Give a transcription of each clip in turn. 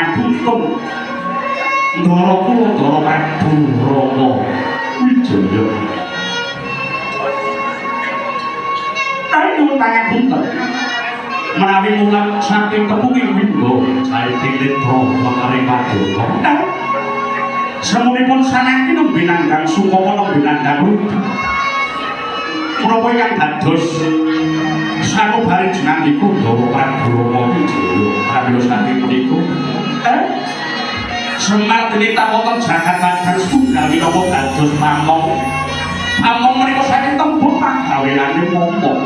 pangapunten Ndara kula Ndara Prabu Rama. Wijaya. Ayo nyuwun pangapunten menawi mulang saking tepunging wimbo saiki letro mengare padha semunipun sanaki nembe nanggang sukama nembe nanggang rupi menapa ingkang dados sanubari jenengiku Ndawa Prabu Rama Wijaya. Pramila saking menika eh Semar denita wonten Jakarta dan setunggal minangka dados pamong pamong menika saking tembung pagaweane momong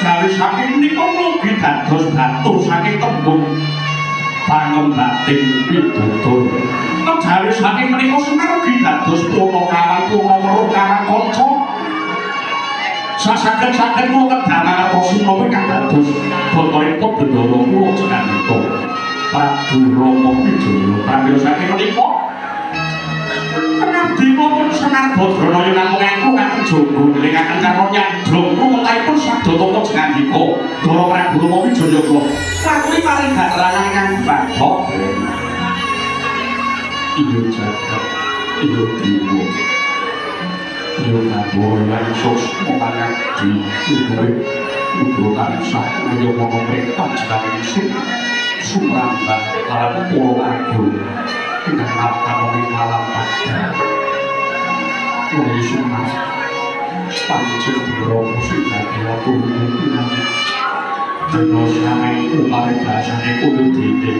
kejawi saking menika mugi dados batu saking tembung. Pangem batin pitutur. Kejawi saking menika semar mugi dados pono kawan pono weruh kawan kanca. Sasaged-saged kula kedanan atosi menapa kang dados botoripun bendara kula jenengipun Prabu Rama Wijaya pramila saking menika Dewa pun senar bodrono yang namung aku kan jogo Ngelingakan karo nyandrong Rumetahipun sabdo toto jengandiko Doro Prabu Rama Wijaya kula. Lakuni paling gak terangan kan badok Iyo jagat Iyo dewa. Iyo kaboy lan sos Memangat di Ibu Ibu kansah Iyo mono mereka jenang isu Sumrambah Lalu pulau agung Tidak maafkan oleh malam pada Mulai sunnah Pancil beropo sing aku hubungan Dino samai umare bahasane kudu dite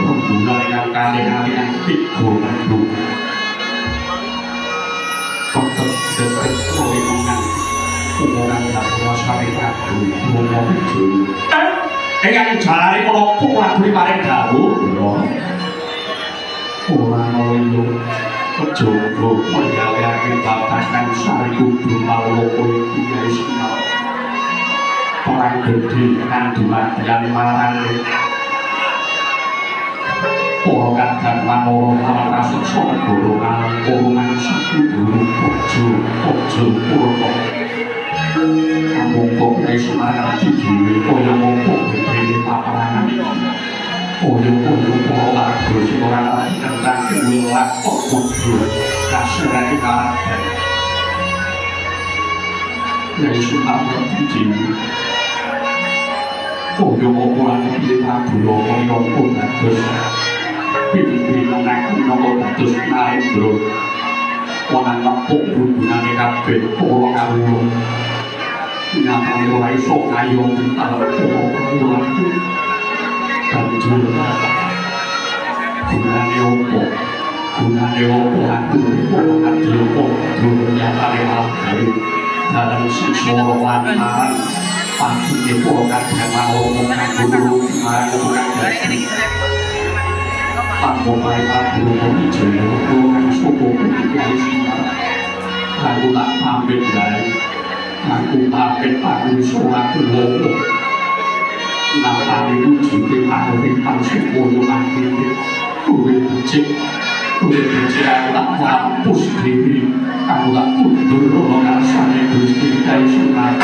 Rembulan yang kali-kali yang tiga minggu Tetep deket oleh mengang Umuran tak sampai prabu Ngomong itu Yang jari kalau pula beri paling jauh Orang loyo Kejogo Mengalir babakan sari kudu Maloko iki ya ismal Perang gede Kanduan yang marang. Poro kadang manoro Malang rasuk sonegoro Malang kurungan sakuduru Ojo Ojo Purno Kampung kok ya ismal Dijiwi Koyo ngopok Gede paparangan Oyo oyo poro lagu sing ora lagi tentang wilayah kok kudu kasarane karakter. Ya isu apa iki? Oyo opo lan iki lagu lo oyo opo dados. Pipi nang aku nopo dados naendro. Wana ngepuk hubungane kabeh poro kawula. Nyatane ora iso kayong tentang poro kawula. banjur gunane opo gunane opo aku opo ati opo dunya kare algari dalam siswa lantaran pasti opo kadang mau mengaku dulu marang kadang Tanpa baik aku opo jaya opo kan sopo kaya sinar aku tak pamit baik aku pamit aku sholat opo Napani wujudi manuri pangsip woyo mangkiti Kuwi becik Kuwi becik aku tak mampus diri Aku tak rono ngasane gusti kai sunat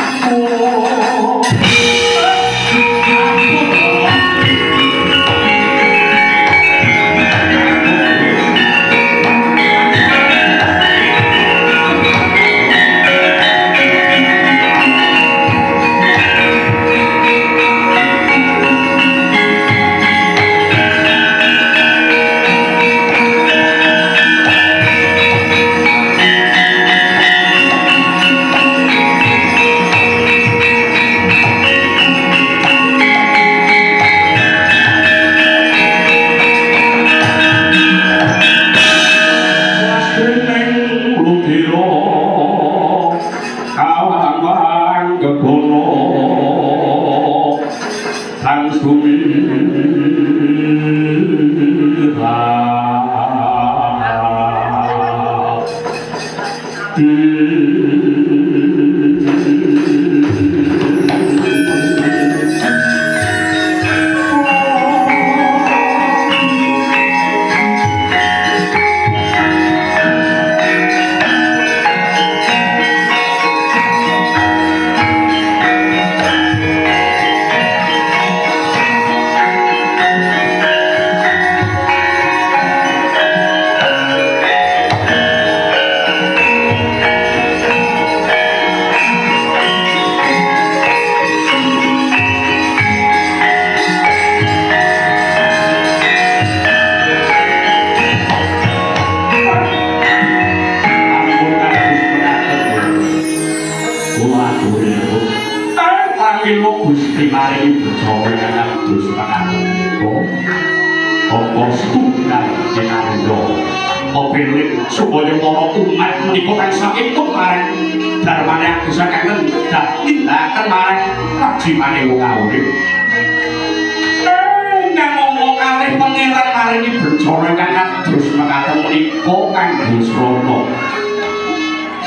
menika kanggo srana.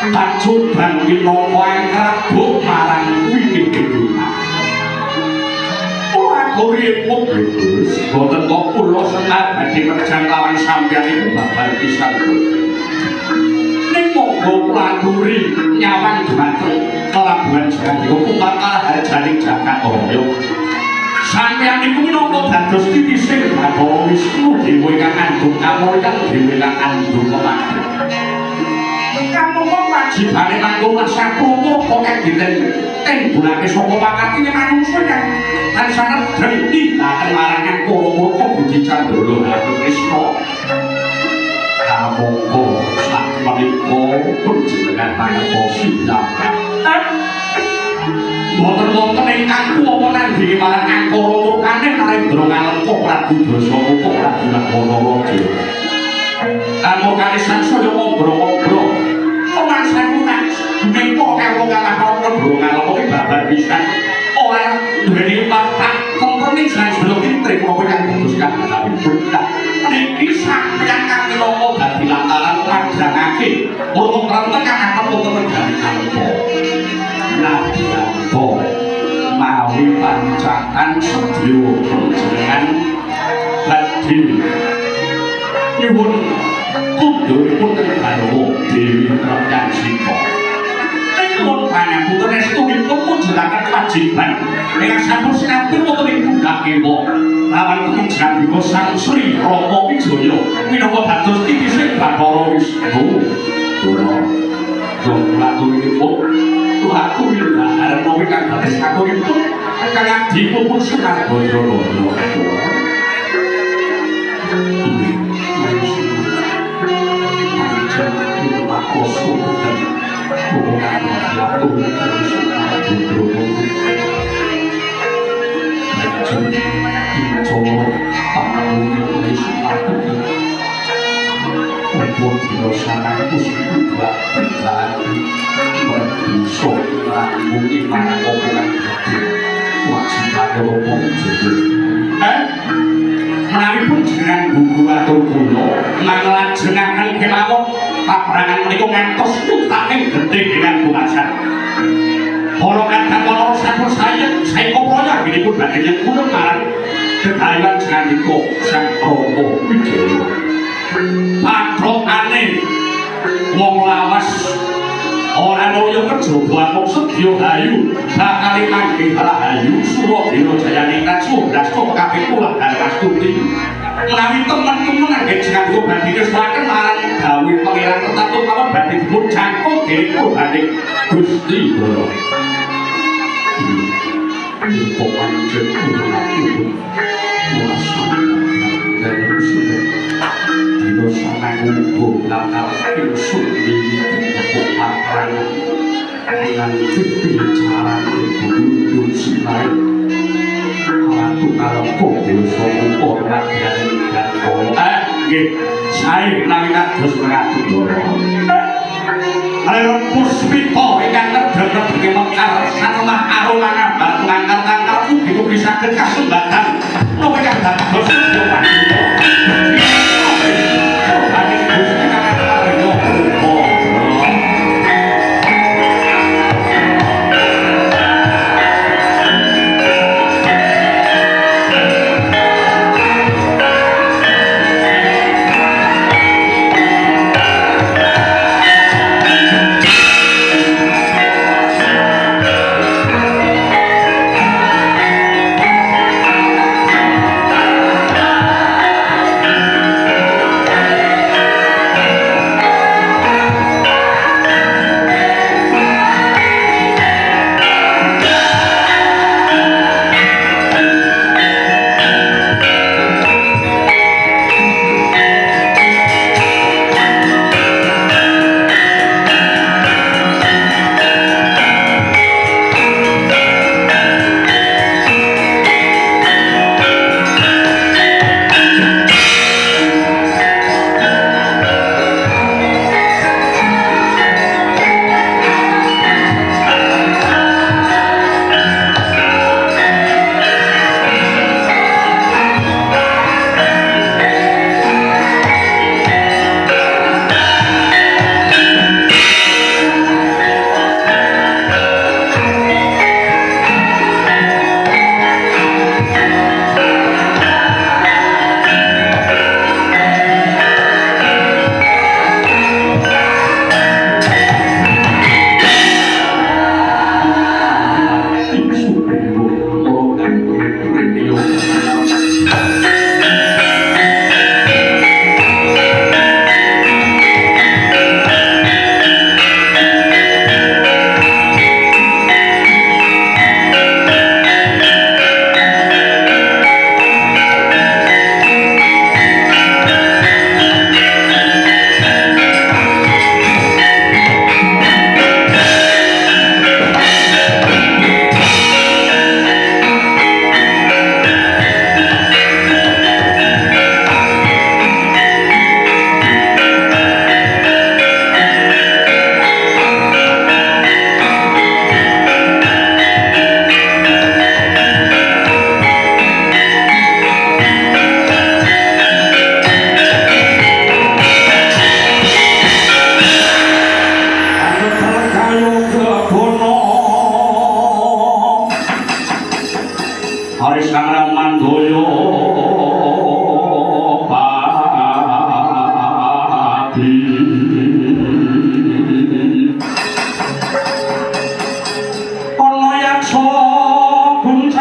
Tajuk dan minangka angkrabuk marang wiwit dunya. Kuri publikus, boten kok kula senat badhe kerjang lawan sampeyan iku babar pisan. Kula aturi nyawang dhumateng pelabuhan Jakarta kumpul harjaning jagat raya. Sampeyan iku minangka dados titising Bathara Wisnu dewe kang andhung kamulyan dewe kang andhung kemadhe. Kamu kok wajibane manggung rasa krungu kok kang dinten tembulake saka pakatine manungsa kang tansana drengki akan marangan kono kok budi candolo atu Krishna. Kamu kok sak menika pun jenengan pangato sidang. Wonten-wonten ingkang kuwa nandhi marang angkara murkane Narendra ngalengka Prabu Dasara Prabu Nagara Amokane sansaya ngombro-ngombro. Pemasanku tak mengko karo kalah ngombro ngalengka ki babar pisan. Ora duweni patak kompromi jan sebelum kitri kok kang bagus kan tapi buta. Niki sampeyan kang minangka dadi lantaran madrangake. Urung renteng kang apa wonten dari kampo. Mawi pancakan sedya panjenengan badhe nyuwun kuduripun garwa Dewi Prajan Sita. Nyuwun pangapunten estunipun mujudaken kewajiban ingkang sampun sinapun wonten ing pundak ewa. Lawan kemujan bika Sang Sri Rama Wijaya minangka dados titising Bathara Wisnu. Kula dong laturipun Tuhaku wilahar mawi kang dados katuripun kang adipun Sunan Bandarana. Eh? Menawipun jenengan gugu atur kula nglajengaken kemawon paprangan menika ngantos tutaking gedhe dengan bukasan. Para kadang kala sampun saya saya koproya gini pun badhe yang kula marang kedayan jenengiko Sang Rama Wijaya. Patrokane wong lawas ora noyo kejoboan mung sedya hayu bakal mangke rahayu Suradina jayane kacu dasko kabeh kula Harwastuti menawi temen-temen anggen jenengku badhe keswaken marang gawe pangeran tetatu kawon badhe dipun cangkok dening kurbane Gusti Bala Sinai Ratu kalengko Desa upo Rakyat dan kolo Eh, nggih Saya nami kados mengatur doro Ayo puspito ingkang terdengar bagi mekar sanemah arolan abad ngangkat-ngangkat begitu bisa ke kasembatan nopo yang dados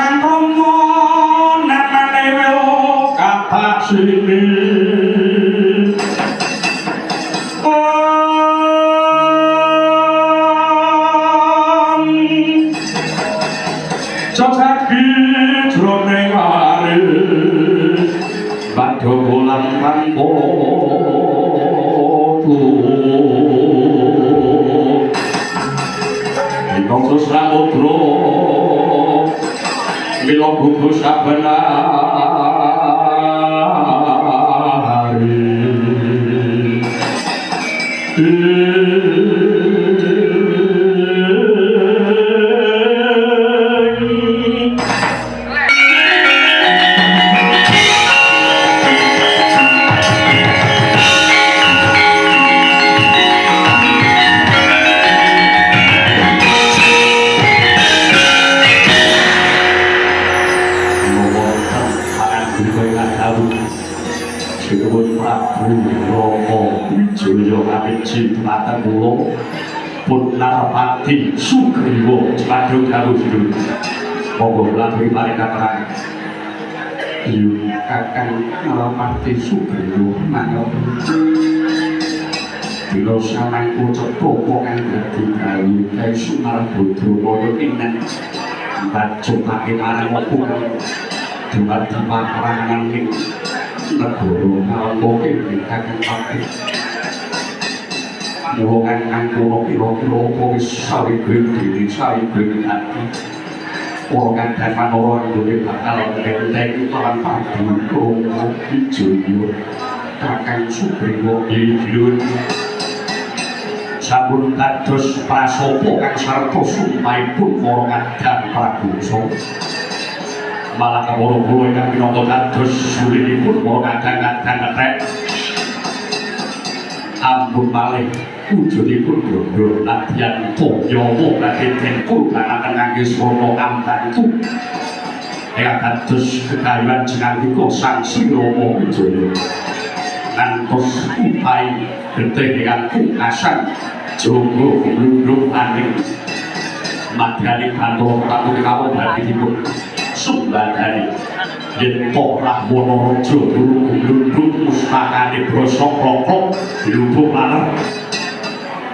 come on, and I will come back to you. Narpati Sugriwa Padha dawuh sedulur Monggo lampir paring katerang Iyo kakang Narapati Sugriwa manut Bila samangku cepopo kang dadi gawe kae Sunar Badramaya inen bacukake marang opo dumadi paperangan ing negara ngalpoke kakang Pati wongan kang kono pira-pira apa wis sawigring diri sawigring ati ora kandhan manara nggone bakal enteng lan padu kromo wijaya kakang Sugriwa Ilun sampun kados prasopo kang sarta sumpahipun para kadang pradosa malah kawula kula ingkang pinangka kados sulinipun para kadang-kadang rek ampun malih wujudipun bondo latihan toyowo badhe tempur kanakan ngangge srana ambantu ingkang kados kekayuan jenengipun sang Sirama Wijaya ngantos upai getih dengan pungkasan jonggo lundung aning madyani kantor ratu kawon hadihipun sumbadani yen porah wonorejo durung lundung mustakane brosok rokok dilubung laler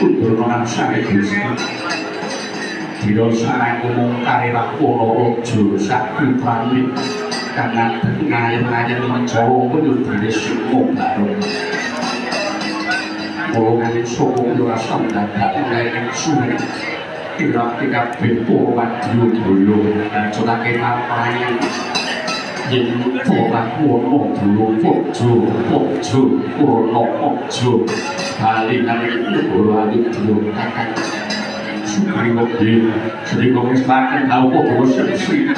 nang sane Gusti Dina samangko mung karirah para raja sak putrane kang ngayen-ngayen menjawa penyudane simo bareng Golongan soko kira samdadak mulai eksumen Kira-kira bepo wadyo dulu Dan cotake napayan Yen pola kuono dulu Pojo, pojo, kuono pojo Bali nari negoro alik dulu kakak Sugri wabdi Sedih kong islakan tau podo sepsi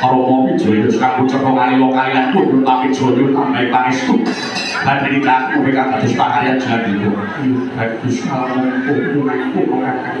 Karo mau joyo sekaku cekong alilo kalian pun Tapi joyo tambah pangestu Badhe ditaku mereka kados pakaian jadi itu. Bagus kalau kumpulku kakak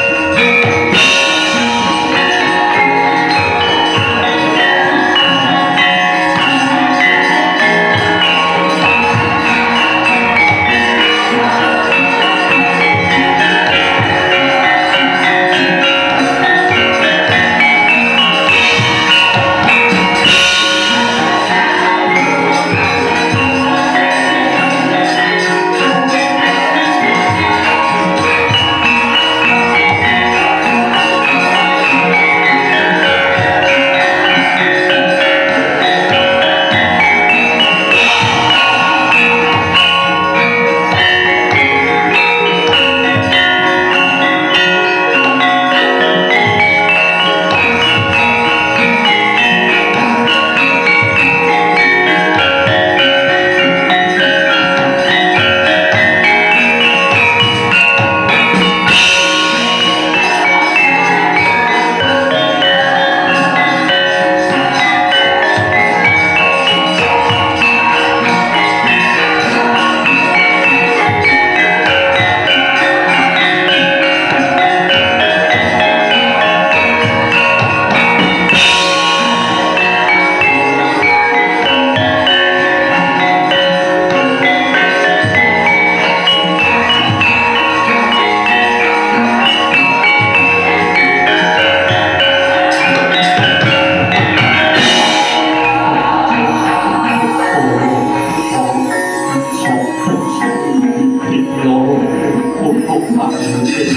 이제